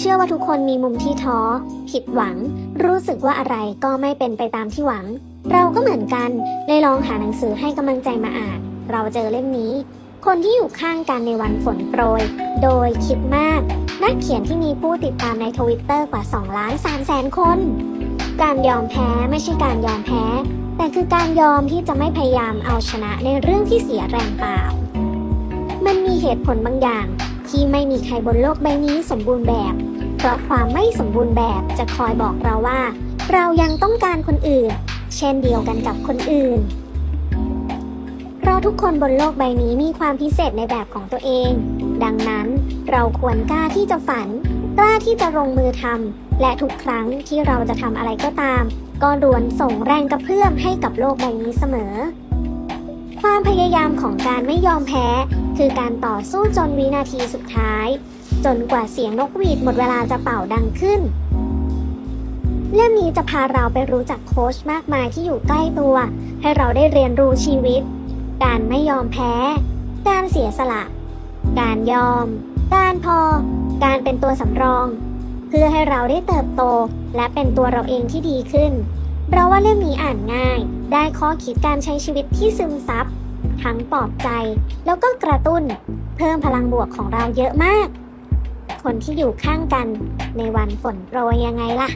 เชื่อว่าทุกคนมีมุมที่ท้อ ผิดหวัง รู้สึกว่าอะไรก็ไม่เป็นไปตามที่หวัง เราก็เหมือนกันเลยลองหาหนังสือให้กำลังใจมาอ่าน เราเจอเล่มนี้ คนที่อยู่ข้างกันในวันฝนโปรย โดยคิดมาก นักเขียนที่มีผู้ติดตามในทวิตเตอร์กว่า2ล้าน3แสนคน การยอมแพ้ไม่ใช่การยอมแพ้ แต่คือการยอมที่จะไม่พยายามเอาชนะในเรื่องที่เสียแรงเปล่า มันมีเหตุผลบางอย่าง ที่ไม่มีใครบนโลกใบนี้สมบูรณ์แบบ เพราะความไม่สมบูรณ์แบบจะคอยบอกเราว่า เรายังต้องการคนอื่น เช่นเดียวกันกับคนอื่นเพราะทุกคนบนโลกใบนี้มีความพิเศษในแบบของตัวเอง ดังนั้นเราควรกล้าที่จะฝัน กล้าที่จะลงมือทำและทุกครั้งที่เราจะทำอะไรก็ตาม ก็ล้วนส่งแรงกระเพื่อมให้กับโลกใบนี้เสมอ ความพยายามของการไม่ยอมแพ้ คือการต่อสู้จนวินาทีสุดท้าย จนกว่าเสียงนกหวีดหมดเวลาจะเป่าดังขึ้น เรื่องนี้จะพาเราไปรู้จักโค้ชมากมายที่อยู่ใกล้ตัว ให้เราได้เรียนรู้ชีวิต การไม่ยอมแพ้ การเสียสละ การยอม การพอ การเป็นตัวสำรอง เพื่อให้เราได้เติบโตและเป็นตัวเราเองที่ดีขึ้น เราว่าเรื่องนี้อ่านง่าย ได้ข้อคิดการใช้ชีวิตที่ซึมซับทั้งปลอบใจ แล้วก็กระตุ้น เพิ่มพลังบวกของเราเยอะมาก คนที่อยู่ข้างกันในวันฝนโปรยยังไงล่ะ